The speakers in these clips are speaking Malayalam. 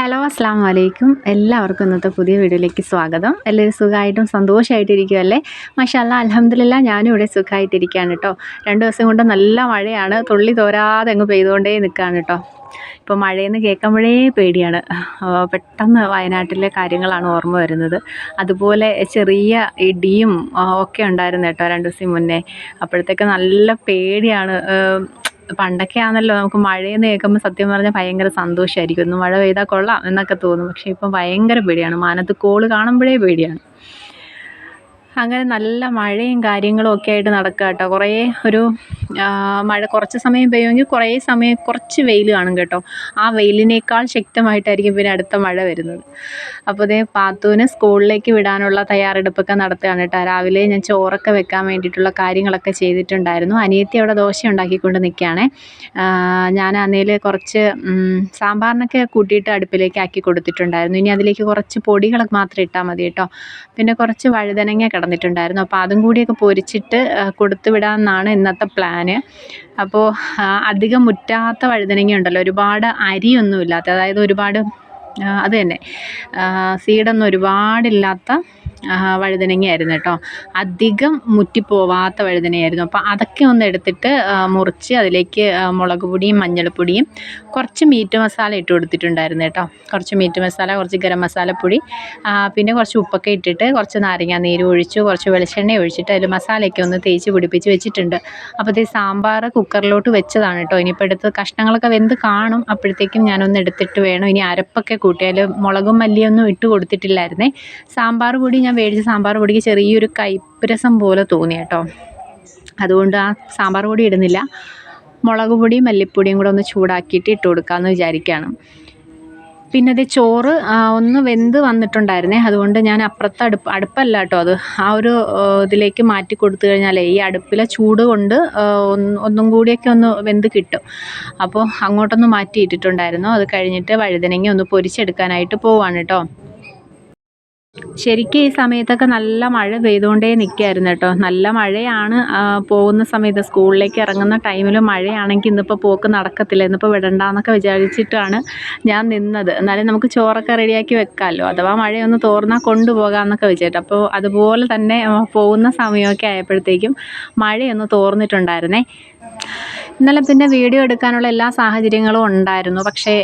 ഹലോ അസ്സാം വലൈക്കും എല്ലാവർക്കും ഇന്നത്തെ പുതിയ വീഡിയോയിലേക്ക് സ്വാഗതം. എല്ലാവരും സുഖമായിട്ടും സന്തോഷമായിട്ടിരിക്കുമല്ലേ മഷാല്ല അലഹമില്ല ഞാനും ഇവിടെ സുഖമായിട്ടിരിക്കുകയാണ് കേട്ടോ. രണ്ട് ദിവസം കൊണ്ട് നല്ല മഴയാണ്. തുള്ളി തോരാതെ അങ്ങ് പെയ്തുകൊണ്ടേ നിൽക്കുകയാണ് കേട്ടോ. ഇപ്പോൾ മഴയെന്ന് കേൾക്കുമ്പോഴേ പേടിയാണ്. പെട്ടെന്ന് വയനാട്ടിലെ കാര്യങ്ങളാണ് ഓർമ്മ വരുന്നത്. അതുപോലെ ചെറിയ ഇടിയും ഒക്കെ ഉണ്ടായിരുന്നു കേട്ടോ രണ്ട് ദിവസം മുന്നേ. അപ്പോഴത്തേക്ക് നല്ല പേടിയാണ്. പണ്ടൊക്കെ ആണല്ലോ നമുക്ക് മഴയെന്ന് കേൾക്കുമ്പോൾ സത്യം പറഞ്ഞാൽ ഭയങ്കര സന്തോഷമായിരിക്കും ഒന്ന് മഴ പെയ്താൽ കൊള്ളാം എന്നൊക്കെ തോന്നും. പക്ഷേ ഇപ്പം ഭയങ്കര പേടിയാണ്. മാനത്ത് കോൾ കാണുമ്പോഴേ പേടിയാണ്. അങ്ങനെ നല്ല മഴയും കാര്യങ്ങളും ഒക്കെ ആയിട്ട് നടക്കുക കേട്ടോ. കുറേ ഒരു മഴ കുറച്ച് സമയം പെയ്യുമെങ്കിൽ കുറേ സമയം കുറച്ച് വെയിൽ കാണും കേട്ടോ. ആ വെയിലിനേക്കാൾ ശക്തമായിട്ടായിരിക്കും പിന്നെ അടുത്ത മഴ വരുന്നത്. അപ്പോൾ ഇതേ പാത്തുവിനെ സ്കൂളിലേക്ക് വിടാനുള്ള തയ്യാറെടുപ്പൊക്കെ നടത്തുകയാണ് കേട്ടോ. രാവിലെ ഞാൻ ചോറൊക്കെ വെക്കാൻ വേണ്ടിയിട്ടുള്ള കാര്യങ്ങളൊക്കെ ചെയ്തിട്ടുണ്ടായിരുന്നു. അനിയത്തി അവിടെ ദോശ ഉണ്ടാക്കിക്കൊണ്ട് നിൽക്കുകയാണേ. ഞാൻ അന്നേൽ കുറച്ച് സാമ്പാറിനൊക്കെ കൂട്ടിയിട്ട് അടുപ്പിലേക്ക് ആക്കി കൊടുത്തിട്ടുണ്ടായിരുന്നു. ഇനി അതിലേക്ക് കുറച്ച് പൊടികളൊക്കെ മാത്രം ഇട്ടാൽ മതി കേട്ടോ. പിന്നെ കുറച്ച് വഴുതനങ്ങ കിടന്നിട്ടുണ്ടായിരുന്നു അപ്പോൾ അതും കൂടിയൊക്കെ പൊരിച്ചിട്ട് കൊടുത്തു വിടാമെന്നാണ് ഇന്നത്തെ പ്ലാന്. അപ്പോൾ അധികം മുറ്റാത്ത വഴുതനങ്ങ ഉണ്ടല്ലോ ഒരുപാട് അരിയൊന്നും ഇല്ലാത്ത അതായത് ഒരുപാട് അത് തന്നെ സീഡൊന്നും ഒരുപാടില്ലാത്ത വഴുതനങ്ങയായിരുന്നു കേട്ടോ. അധികം മുറ്റിപ്പോവാത്ത വഴുതനയായിരുന്നു. അപ്പോൾ അതൊക്കെ ഒന്ന് എടുത്തിട്ട് മുറിച്ച് അതിലേക്ക് മുളക് പൊടിയും മഞ്ഞൾപ്പൊടിയും കുറച്ച് മീറ്റ് മസാല ഇട്ട് കൊടുത്തിട്ടുണ്ടായിരുന്നു കേട്ടോ. കുറച്ച് മീറ്റ് മസാല കുറച്ച് ഗരം മസാലപ്പൊടി പിന്നെ കുറച്ച് ഉപ്പൊക്കെ ഇട്ടിട്ട് കുറച്ച് നാരങ്ങ നീര് ഒഴിച്ചു കുറച്ച് വെളിച്ചെണ്ണ ഒഴിച്ചിട്ട് അതിൽ മസാലയൊക്കെ ഒന്ന് തേച്ച് പിടിപ്പിച്ച് വെച്ചിട്ടുണ്ട്. അപ്പോൾ ഈ സാമ്പാർ കുക്കറിലോട്ട് വെച്ചതാണ് കേട്ടോ. ഇനിയിപ്പോൾ എടുത്ത് കഷ്ണങ്ങളൊക്കെ വെന്ത് കാണും. അപ്പോഴത്തേക്കും ഞാനൊന്ന് എടുത്തിട്ട് വേണം. ഇനി അരപ്പൊക്കെ കൂട്ടിയാൽ മുളകും മല്ലിയൊന്നും ഇട്ട് കൊടുത്തിട്ടില്ലായിരുന്നേ. സാമ്പാർ പൊടി മേടിച്ച സാമ്പാർ പൊടിക്ക് ചെറിയൊരു കൈപ്പരസം പോലെ തോന്നി കേട്ടോ. അതുകൊണ്ട് ആ സാമ്പാർ പൊടി ഇടുന്നില്ല. മുളക് പൊടിയും മല്ലിപ്പൊടിയും കൂടെ ഒന്ന് ചൂടാക്കിയിട്ട് ഇട്ട് കൊടുക്കാമെന്ന് വിചാരിക്കുകയാണ് പിന്നെ അത് ചോറ് ഒന്ന് വെന്ത് വന്നിട്ടുണ്ടായിരുന്നേ. അതുകൊണ്ട് ഞാൻ അപ്പുറത്തെ അടുപ്പ് അടുപ്പല്ല കേട്ടോ അത്. ആ ഒരു ഇതിലേക്ക് മാറ്റി കൊടുത്തു കഴിഞ്ഞാലേ ഈ അടുപ്പിലെ ചൂട് കൊണ്ട് ഒന്ന് ഒന്നും കൂടിയൊക്കെ ഒന്ന് വെന്ത് കിട്ടും. അപ്പോൾ അങ്ങോട്ടൊന്ന് മാറ്റി ഇട്ടിട്ടുണ്ടായിരുന്നു. അത് കഴിഞ്ഞിട്ട് വഴുതനങ്ങ ഒന്ന് പൊരിച്ചെടുക്കാനായിട്ട് പോവാണ് കേട്ടോ. ശരിക്കും ഈ സമയത്തൊക്കെ നല്ല മഴ പെയ്തുകൊണ്ടേ നിൽക്കുകയായിരുന്നു കേട്ടോ. നല്ല മഴയാണ് പോകുന്ന സമയത്ത് സ്കൂളിലേക്ക് ഇറങ്ങുന്ന ടൈമിൽ മഴയാണെങ്കിൽ ഇന്നിപ്പോൾ പോക്ക് നടക്കത്തില്ല ഇന്നിപ്പോൾ വിടണ്ടെന്നൊക്കെ വിചാരിച്ചിട്ടാണ് ഞാൻ നിന്നത്. എന്നാലും നമുക്ക് ചോറൊക്കെ റെഡിയാക്കി വെക്കാമല്ലോ അഥവാ മഴയൊന്ന് തോർന്നാൽ കൊണ്ടുപോകാമെന്നൊക്കെ വിചാരിച്ചു. അപ്പോൾ അതുപോലെ തന്നെ പോകുന്ന സമയമൊക്കെ ആയപ്പോഴത്തേക്കും മഴയൊന്ന് തോർന്നിട്ടുണ്ടായിരുന്നേ. ഇന്നലെ പിന്നെ വീഡിയോ എടുക്കാനുള്ള എല്ലാ സാഹചര്യങ്ങളും ഉണ്ടായിരുന്നു. പക്ഷേ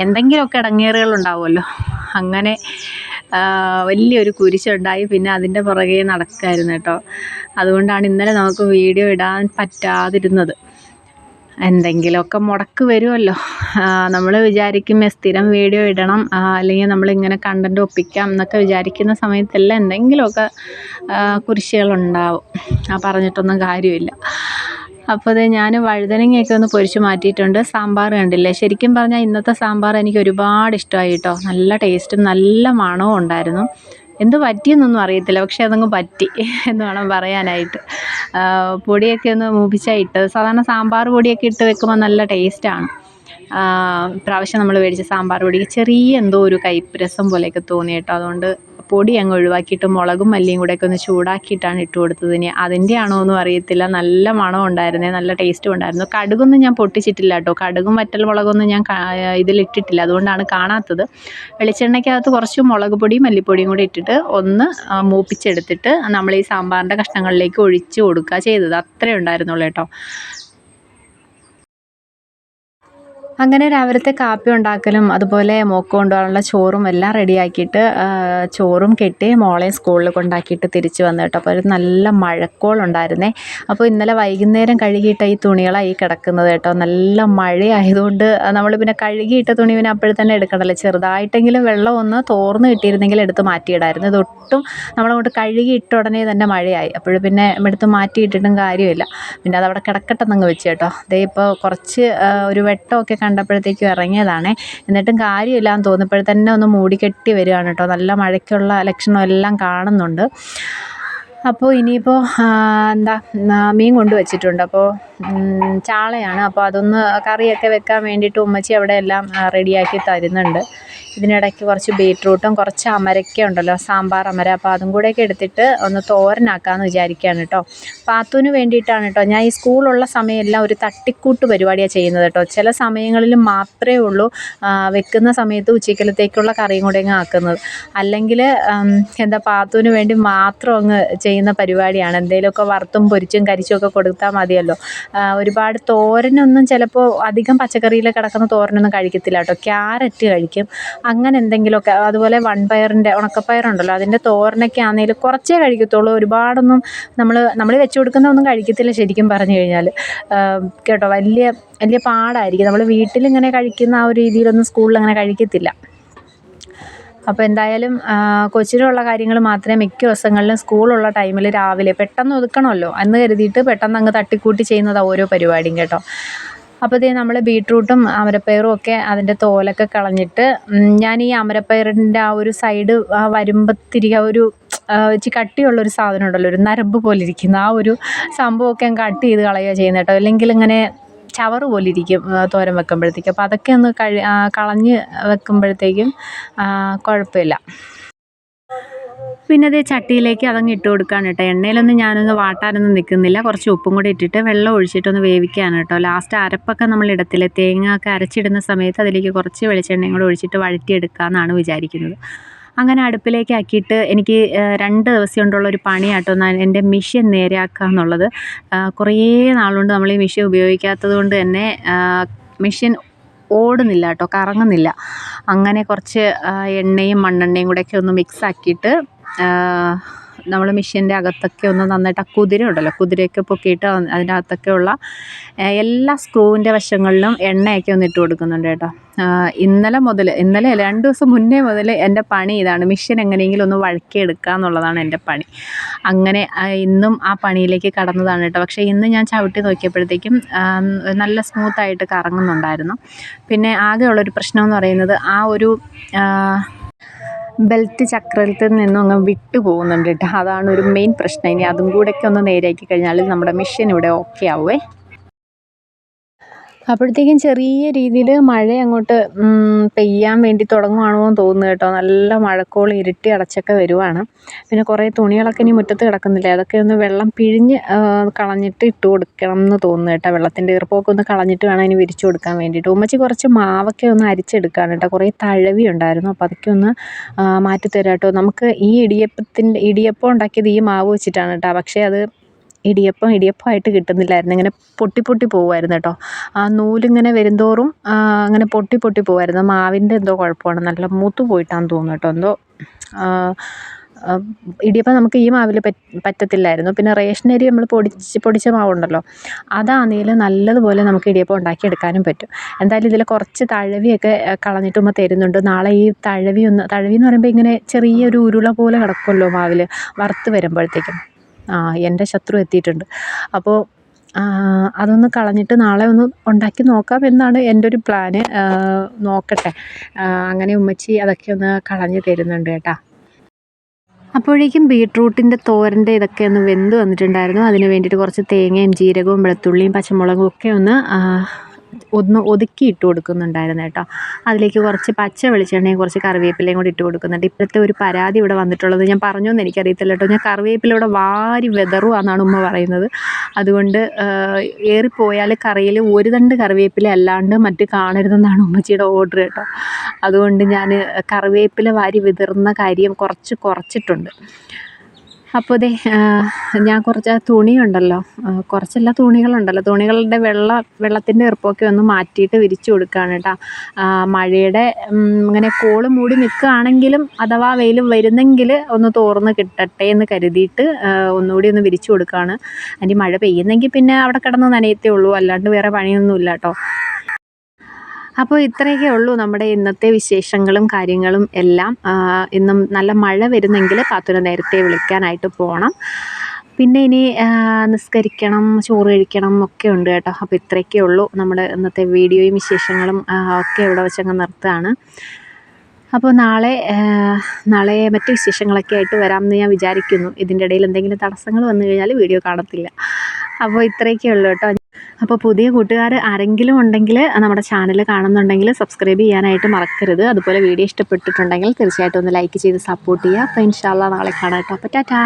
എന്തെങ്കിലുമൊക്കെ ഇടങ്ങേറുകൾ ഉണ്ടാവുമല്ലോ. അങ്ങനെ വലിയൊരു കുരിശുണ്ടായി. പിന്നെ അതിന്റെ പുറകെ നടക്കായിരുന്നു കേട്ടോ. അതുകൊണ്ടാണ് ഇന്നലെ നമുക്ക് വീഡിയോ ഇടാൻ പറ്റാതിരുന്നത്. എന്തെങ്കിലുമൊക്കെ മുടക്ക് വരുമല്ലോ. നമ്മൾ വിചാരിക്കും സ്ഥിരം വീഡിയോ ഇടണം. അല്ലെങ്കിൽ നമ്മളിങ്ങനെ കണ്ടന്റ് ഒപ്പിക്കാം എന്നൊക്കെ വിചാരിക്കുന്ന സമയത്തെല്ലാം എന്തെങ്കിലുമൊക്കെ കുരിശികളുണ്ടാവും. ആ പറഞ്ഞിട്ടൊന്നും കാര്യമില്ല. അപ്പോൾ അത് ഞാൻ വഴുതനങ്ങയൊക്കെ ഒന്ന് പൊരിച്ച് മാറ്റിയിട്ടുണ്ട്. സാമ്പാർ കണ്ടില്ലേ? ശരിക്കും പറഞ്ഞാൽ ഇന്നത്തെ സാമ്പാർ എനിക്ക് ഒരുപാട് ഇഷ്ടമായി കേട്ടോ. നല്ല ടേസ്റ്റും നല്ല മണവും ഉണ്ടായിരുന്നു. എന്ത് പറ്റിയെന്നൊന്നും അറിയത്തില്ല. പക്ഷേ അതങ്ങ് പറ്റി എന്ന് വേണം പറയാനായിട്ട്. പൊടിയൊക്കെ ഒന്ന് മൂപ്പിച്ചാൽ ഇട്ടത്. സാധാരണ സാമ്പാർ പൊടിയൊക്കെ ഇട്ട് വെക്കുമ്പോൾ നല്ല ടേസ്റ്റാണ് പ്രാവശ്യം നമ്മൾ മേടിച്ച സാമ്പാർ പൊടിക്ക് ചെറിയ എന്തോ ഒരു കയ്പ്പ് രസം പോലെയൊക്കെ തോന്നി കേട്ടോ. അതുകൊണ്ട് പൊടി അങ്ങ് ഒഴിവാക്കിയിട്ട് മുളകും മല്ലിയും കൂടെയൊക്കെ ഒന്ന് ചൂടാക്കിയിട്ടാണ് ഇട്ട് കൊടുത്തത്. ഇനി അതിന്റെ ആണോ എന്നും അറിയത്തില്ല. നല്ല മണം ഉണ്ടായിരുന്നേ. നല്ല ടേസ്റ്റും ഉണ്ടായിരുന്നു. കടുകൊന്നും ഞാൻ പൊട്ടിച്ചിട്ടില്ല കേട്ടോ. കടുകും വറ്റൽ മുളകൊന്നും ഞാൻ ഇതിലിട്ടിട്ടില്ല. അതുകൊണ്ടാണ് കാണാത്തത്. വെളിച്ചെണ്ണയ്ക്കകത്ത് കുറച്ച് മുളക് പൊടിയും മല്ലിപ്പൊടിയും കൂടി ഇട്ടിട്ട് ഒന്ന് മൂപ്പിച്ചെടുത്തിട്ട് നമ്മൾ ഈ സാമ്പാറിന്റെ കഷ്ണങ്ങളിലേക്ക് ഒഴിച്ച് കൊടുക്കുക ചെയ്തത്. അത്രേ ഉണ്ടായിരുന്നുള്ളൂ കേട്ടോ. അങ്ങനെ രാവിലത്തെ കാപ്പി ഉണ്ടാക്കലും അതുപോലെ മോക്ക് കൊണ്ടുപോകാനുള്ള ചോറും എല്ലാം റെഡിയാക്കിയിട്ട് ചോറും കെട്ടി മോളെ സ്കൂളിൽ കൊണ്ടാക്കിയിട്ട് തിരിച്ചു വന്നു കേട്ടോ. അപ്പോൾ ഒരു നല്ല മഴക്കോളുണ്ടായിരുന്നേ അപ്പോൾ ഇന്നലെ വൈകുന്നേരം കഴുകിയിട്ട ഈ തുണികളാണ് ഈ കിടക്കുന്നത് കേട്ടോ. നല്ല മഴയായതുകൊണ്ട് നമ്മൾ പിന്നെ കഴുകിയിട്ട തുണി പിന്നെ അപ്പോഴും തന്നെ എടുക്കണമല്ലോ ചെറുതായിട്ടെങ്കിലും വെള്ളം ഒന്ന് തോർന്ന് കിട്ടിയിരുന്നെങ്കിൽ എടുത്ത് മാറ്റിയിടായിരുന്നു. ഇതൊട്ടും നമ്മളങ്ങോട്ട് കഴുകിയിട്ട ഉടനെ തന്നെ മഴയായി. അപ്പോൾ പിന്നെ എടുത്ത് മാറ്റിയിട്ടിട്ടും കാര്യമില്ല. പിന്നെ അതവിടെ കിടക്കട്ടെന്നങ്ങ് വെച്ച് കേട്ടോ. അതേ ഇപ്പോൾ കുറച്ച് ഒരു വെട്ടമൊക്കെ കണ്ടപ്പോഴത്തേക്കും ഇറങ്ങിയതാണ്. എന്നിട്ടും കാര്യമില്ലാന്ന് തോന്നിയപ്പോൾ തന്നെ ഒന്ന് മൂടിക്കെട്ടി വരികയാണ് കേട്ടോ. നല്ല മഴയ്ക്കുള്ള ലക്ഷണം എല്ലാം കാണുന്നുണ്ട്. അപ്പോൾ ഇനിയിപ്പോൾ എന്താ മീൻ കൊണ്ടുവച്ചിട്ടുണ്ട്. അപ്പോൾ ചാളയാണ്. അപ്പോൾ അതൊന്ന് കറിയൊക്കെ വെക്കാൻ വേണ്ടിയിട്ട് ഉമ്മച്ചി അവിടെ എല്ലാം റെഡിയാക്കി തരുന്നുണ്ട്. ഇതിനിടയ്ക്ക് കുറച്ച് ബീട്രൂട്ടും കുറച്ച് അമരയ്ക്ക ഉണ്ടല്ലോ സാമ്പാർ അമര. അപ്പോൾ അതും കൂടെയൊക്കെ എടുത്തിട്ട് ഒന്ന് തോരനാക്കാമെന്ന് വിചാരിക്കുകയാണ് കേട്ടോ. പാത്തുവിന് വേണ്ടിയിട്ടാണ് കേട്ടോ. ഞാൻ ഈ സ്കൂളുള്ള സമയമെല്ലാം ഒരു തട്ടിക്കൂട്ട് പരിപാടിയാണ് ചെയ്യുന്നത് കേട്ടോ. ചില സമയങ്ങളിൽ മാത്രമേ ഉള്ളൂ വെക്കുന്ന സമയത്ത് ഉച്ചക്കലത്തേക്കുള്ള കറിയും കൂടെ അങ്ങ് ആക്കുന്നത്. അല്ലെങ്കിൽ എന്താ പാത്തുവിന് വേണ്ടി മാത്രം അങ്ങ് ചെയ്യുന്ന പരിപാടിയാണ്. എന്തെങ്കിലുമൊക്കെ വറുത്തും പൊരിച്ചും കരിച്ചും ഒക്കെ കൊടുത്താൽ മതിയല്ലോ. ഒരുപാട് തോരനൊന്നും ചിലപ്പോൾ അധികം പച്ചക്കറിയിൽ കിടക്കുന്ന തോരനൊന്നും കഴിക്കത്തില്ല കേട്ടോ. ക്യാരറ്റ് കഴിക്കും അങ്ങനെ എന്തെങ്കിലുമൊക്കെ അതുപോലെ വൺ വൺപയറിന്റെ ഉണക്കപ്പയറുണ്ടല്ലോ അതിന്റെ തോരനൊക്കെ ആണെങ്കിൽ കുറച്ചേ കഴിക്കത്തുള്ളൂ. ഒരുപാടൊന്നും നമ്മൾ നമ്മൾ വെച്ച് കൊടുക്കുന്ന ഒന്നും കഴിക്കത്തില്ല ശരിക്കും പറഞ്ഞു കഴിഞ്ഞാൽ കേട്ടോ വലിയ വലിയ പാടായിരിക്കും. നമ്മൾ വീട്ടിലിങ്ങനെ കഴിക്കുന്ന ആ ഒരു രീതിയിലൊന്നും സ്കൂളിൽ അങ്ങനെ കഴിക്കത്തില്ല. അപ്പോൾ എന്തായാലും കൊച്ചിനുള്ള കാര്യങ്ങൾ മാത്രമേ മിക്ക ദിവസങ്ങളിലും സ്കൂളുള്ള ടൈമിൽ രാവിലെ പെട്ടെന്ന് ഒതുക്കണമല്ലോ എന്ന് കരുതിയിട്ട് പെട്ടെന്ന് അങ്ങ് തട്ടിക്കൂട്ടി ചെയ്യുന്നതാണ് ഓരോ പരിപാടിയും കേട്ടോ. അപ്പോൾ ഇതേ നമ്മൾ ബീട്രൂട്ടും അമരപ്പയറും ഒക്കെ അതിന്റെ തോലൊക്കെ കളഞ്ഞിട്ട് ഞാൻ ഈ അമരപ്പയറിന്റെ ആ ഒരു സൈഡ് ആ വരുമ്പത്തിരിക്കുക ഒരു വെച്ച് കട്ടിയുള്ളൊരു സാധനം ഉണ്ടല്ലോ ഒരു നരമ്പ് പോലെ ഇരിക്കുന്ന. ആ ഒരു സംഭവമൊക്കെ ഞാൻ കട്ട് ചെയ്ത് കളയുക ചെയ്യുന്നത് കേട്ടോ. അല്ലെങ്കിൽ ഇങ്ങനെ ചവറ് പോലെ ഇരിക്കും തോരൻ വെക്കുമ്പോഴത്തേക്കും. അപ്പോൾ അതൊക്കെ ഒന്ന് കഴി കളഞ്ഞ് വെക്കുമ്പോഴത്തേക്കും കുഴപ്പമില്ല. പിന്നെ അത് ചട്ടിയിലേക്ക് അതങ്ങ് ഇട്ട് കൊടുക്കുകയാണ് കേട്ടോ. എണ്ണയിലൊന്നും ഞാനൊന്ന് വാട്ടാനൊന്നും നിൽക്കുന്നില്ല. കുറച്ച് ഉപ്പും കൂടി ഇട്ടിട്ട് വെള്ളം ഒഴിച്ചിട്ടൊന്ന് വേവിക്കുകയാണ് കേട്ടോ. ലാസ്റ്റ് അരപ്പൊക്കെ നമ്മൾ ഇടത്തില്ല? തേങ്ങ ഒക്കെ അരച്ചിടുന്ന സമയത്ത് അതിലേക്ക് കുറച്ച് വെളിച്ചെണ്ണയും കൂടെ ഒഴിച്ചിട്ട് വഴറ്റിയെടുക്കാമെന്നാണ് വിചാരിക്കുന്നത്. അങ്ങനെ അടുപ്പിലേക്ക് ആക്കിയിട്ട് എനിക്ക് രണ്ട് ദിവസം കൊണ്ടുള്ള ഒരു പണിയാട്ടോ എന്റെ മിഷ്യൻ നേരെയാക്കുക എന്നുള്ളത് കുറേ നാളുകൊണ്ട് നമ്മൾ ഈ മിഷ്യൻ ഉപയോഗിക്കാത്തത് കൊണ്ട് തന്നെ മിഷ്യൻ ഓടുന്നില്ല കേട്ടോ കറങ്ങുന്നില്ല. അങ്ങനെ കുറച്ച് എണ്ണയും മണ്ണെണ്ണയും കൂടെയൊക്കെ ഒന്ന് മിക്സ് ആക്കിയിട്ട് നമ്മൾ മെഷീന്റെ അകത്തൊക്കെ ഒന്ന് നന്നായിട്ട് ആ കുതിര ഉണ്ടല്ലോ കുതിരയൊക്കെ പൊക്കിയിട്ട് അതിനകത്തൊക്കെ ആ, എല്ലാ സ്ക്രൂവിന്റെ വശങ്ങളിലും എണ്ണയൊക്കെ ഒന്ന് ഇട്ട് കൊടുക്കുന്നുണ്ട് കേട്ടോ. ഇന്നലെ മുതൽ ഇന്നലെ രണ്ട് ദിവസം മുന്നേ മുതൽ എന്റെ പണി ഇതാണ്. മെഷീൻ എങ്ങനെയെങ്കിലും ഒന്ന് വഴക്കിയെടുക്കുക എന്നുള്ളതാണ് എന്റെ പണി. അങ്ങനെ ഇന്നും ആ പണിയിലേക്ക് കടന്നതാണ് കേട്ടോ. പക്ഷേ ഇന്ന് ഞാൻ ചവിട്ടി നോക്കിയപ്പോഴത്തേക്കും നല്ല സ്മൂത്തായിട്ട് കറങ്ങുന്നുണ്ടായിരുന്നു. പിന്നെ ആകെയുള്ളൊരു പ്രശ്നം എന്ന് പറയുന്നത് ആ ഒരു ബെൽറ്റ് ചക്രത്തിൽ നിന്നും അങ്ങ് വിട്ടു പോകുന്നുണ്ട് കേട്ടോ. അതാണ് ഒരു മെയിൻ പ്രശ്നം. ഇനി അതും കൂടെയൊക്കെ ഒന്ന് നേരെയാക്കി കഴിഞ്ഞാൽ നമ്മുടെ മിഷൻ ഇവിടെ ഓക്കെ ആവുമേ അപ്പോഴത്തേക്കും ചെറിയ രീതിയിൽ മഴ അങ്ങോട്ട് പെയ്യാൻ വേണ്ടി തുടങ്ങുവാണോ എന്ന് തോന്നുന്നു കേട്ടോ. നല്ല മഴക്കോൾ ഇരുട്ടി അടച്ചൊക്കെ വരുവാണ്. പിന്നെ കുറേ തുണികളൊക്കെ ഇനി മുറ്റത്ത് കിടക്കുന്നില്ല? അതൊക്കെ ഒന്ന് വെള്ളം പിഴിഞ്ഞ് കളഞ്ഞിട്ട് ഇട്ട് കൊടുക്കണം എന്ന് തോന്നുന്നു കേട്ടോ. വെള്ളത്തിന്റെ ഈർപ്പമൊക്കെ ഒന്ന് കളഞ്ഞിട്ട് വേണം ഇനി വിരിച്ചു കൊടുക്കാൻ വേണ്ടിയിട്ട്. ഉമ്മച്ചി കുറച്ച് മാവൊക്കെ ഒന്ന് അരിച്ചെടുക്കുകയാണ് കേട്ടോ. കുറേ തഴവി ഉണ്ടായിരുന്നു. അപ്പോൾ അതൊക്കെ ഒന്ന് മാറ്റിത്തരാം മാറ്റി തരാം കേട്ടോ. നമുക്ക് ഈ ഇടിയപ്പത്തിന്റെ ഇടിയപ്പം ഉണ്ടാക്കിയത് ഈ മാവ് വെച്ചിട്ടാണ് കേട്ടോ. പക്ഷേ അത് ഇടിയപ്പം ഇടിയപ്പമായിട്ട് കിട്ടുന്നില്ലായിരുന്നു. ഇങ്ങനെ പൊട്ടി പൊട്ടി പോകുമായിരുന്നു കേട്ടോ. ആ നൂലിങ്ങനെ വരുന്തോറും അങ്ങനെ പൊട്ടി പൊട്ടി പോകുമായിരുന്നു മാവിന്റെ എന്തോ കുഴപ്പമാണ്. നല്ല മൂത്ത് പോയിട്ടാണെന്ന് തോന്നുന്നു കേട്ടോ. എന്തോ ഇടിയപ്പം നമുക്ക് ഈ മാവിൽ പറ്റത്തില്ലായിരുന്നു. പിന്നെ റേഷനരി നമ്മൾ പൊടിച്ച് പൊടിച്ച മാവുണ്ടല്ലോ. അതാണെങ്കിൽ നല്ലതുപോലെ നമുക്ക് ഇടിയപ്പം ഉണ്ടാക്കിയെടുക്കാനും പറ്റും. എന്തായാലും ഇതിൽ കുറച്ച് തഴവിയൊക്കെ കളഞ്ഞിട്ട് തരുന്നുണ്ട്. നാളെ ഈ തഴവി ഒന്ന് തഴവി എന്ന് പറയുമ്പോൾ ഇങ്ങനെ ചെറിയൊരു ഉരുള പോലെ കിടക്കുമല്ലോ മാവിൽ വറുത്ത് വരുമ്പോഴത്തേക്കും. ആ എന്റെ ശത്രു എത്തിയിട്ടുണ്ട്. അപ്പോൾ അതൊന്ന് കളഞ്ഞിട്ട് നാളെ ഒന്ന് ഉണ്ടാക്കി നോക്കാം എന്നാണ് എന്റെ ഒരു പ്ലാന് നോക്കട്ടെ. അങ്ങനെ ഉമ്മച്ചി അതൊക്കെ ഒന്ന് കളഞ്ഞ് തരുന്നുണ്ട് കേട്ടോ. അപ്പോഴേക്കും ബീട്രൂട്ടിന്റെ തോരന്റെ ഇതൊക്കെ ഒന്ന് വെന്ത് വന്നിട്ടുണ്ടായിരുന്നു. അതിന് വേണ്ടിയിട്ട് കുറച്ച് തേങ്ങയും ജീരകവും വെളുത്തുള്ളിയും പച്ചമുളകും ഒക്കെ ഒന്ന് ഒന്ന് ഒതുക്കി ഇട്ട് കൊടുക്കുന്നുണ്ടായിരുന്നു കേട്ടോ. അതിലേക്ക് കുറച്ച് പച്ച വെളിച്ചെണ്ണയും കുറച്ച് കറിവേപ്പിലയും കൂടി ഇട്ട് കൊടുക്കുന്നുണ്ട്. ഇപ്പോഴത്തെ ഒരു പരാതി ഇവിടെ വന്നിട്ടുള്ളത് ഞാൻ പറഞ്ഞോന്ന് എനിക്കറിയത്തില്ല കേട്ടോ. ഞാൻ കറിവേപ്പില ഇവിടെ വാരി വെതറുവാന്നാണ് ഉമ്മ പറയുന്നത്. അതുകൊണ്ട് ഏറിപ്പോയാൽ കറിയിൽ ഒരു തണ്ട് കറിവേപ്പില അല്ലാണ്ട് മറ്റ് കാണരുതെന്നാണ് ഉമ്മച്ചിയുടെ ഓർഡർ കേട്ടോ. അതുകൊണ്ട് ഞാൻ കറിവേപ്പില വാരി വിതറുന്ന കാര്യം കുറച്ച് കുറച്ചിട്ടുണ്ട്. അപ്പോൾ ദേ ഞാൻ കുറച്ച് തുണി തുണിയുണ്ടല്ലോ. കുറച്ചല്ല തുണികളുണ്ടല്ലോ. തുണികളുടെ വെള്ള വെള്ളത്തിന്റെ ഈർപ്പമൊക്കെ ഒന്ന് മാറ്റിയിട്ട് വിരിച്ചു കൊടുക്കുകയാണ് കേട്ടോ. മഴയുടെ ഇങ്ങനെ കോൾ മൂടി നിൽക്കുകയാണെങ്കിലും അഥവാ വെയിൽ വരുന്നെങ്കിൽ ഒന്ന് തോർന്ന് കിട്ടട്ടെ എന്ന് കരുതിയിട്ട് ഒന്നുകൂടി ഒന്ന് വിരിച്ചു കൊടുക്കുകയാണ് അതിന് മഴ പെയ്യുന്നെങ്കിൽ പിന്നെ അവിടെ കിടന്ന് നനയത്തേ ഉള്ളൂ. അല്ലാണ്ട് വേറെ പണിയൊന്നുമില്ല കേട്ടോ. അപ്പോൾ ഇത്രയൊക്കെ ഉള്ളൂ നമ്മുടെ ഇന്നത്തെ വിശേഷങ്ങളും കാര്യങ്ങളും എല്ലാം. ഇന്നും നല്ല മഴ വരുന്നെങ്കിൽ പാത്തുനെ നേരത്തെ വിളിക്കാനായിട്ട് പോകണം പിന്നെ ഇനി നിസ്കരിക്കണം ചോറ് കഴിക്കണം ഒക്കെ ഉണ്ട് കേട്ടോ. അപ്പോൾ ഇത്രയൊക്കെ ഉള്ളൂ നമ്മുടെ ഇന്നത്തെ വീഡിയോയും വിശേഷങ്ങളും ഒക്കെ ഇവിടെ വെച്ചങ്ങ് നിർത്തുകയാണ്. അപ്പോൾ നാളെ നാളെ മറ്റ് വിശേഷങ്ങളൊക്കെ ആയിട്ട് വരാമെന്ന് ഞാൻ വിചാരിക്കുന്നു. ഇതിന്റെ ഇടയിൽ എന്തെങ്കിലും തടസ്സങ്ങൾ വന്നു കഴിഞ്ഞാൽ വീഡിയോ കാണത്തില്ല. അപ്പോൾ ഇത്രയൊക്കെ ഉള്ളൂ കേട്ടോ. അപ്പോൾ പുതിയ കൂട്ടുകാർ ആരെങ്കിലും ഉണ്ടെങ്കിൽ നമ്മുടെ ചാനൽ കാണുന്നുണ്ടെങ്കിൽ സബ്സ്ക്രൈബ് ചെയ്യാനായിട്ട് മറക്കരുത്. അതുപോലെ വീഡിയോ ഇഷ്ടപ്പെട്ടിട്ടുണ്ടെങ്കിൽ തീർച്ചയായിട്ടും ഒന്ന് ലൈക്ക് ചെയ്ത് സപ്പോർട്ട് ചെയ്യുക. അപ്പോൾ ഇൻഷാല്ല നാളെ കാണാം കേട്ടോ. അപ്പോൾ ടാറ്റാ.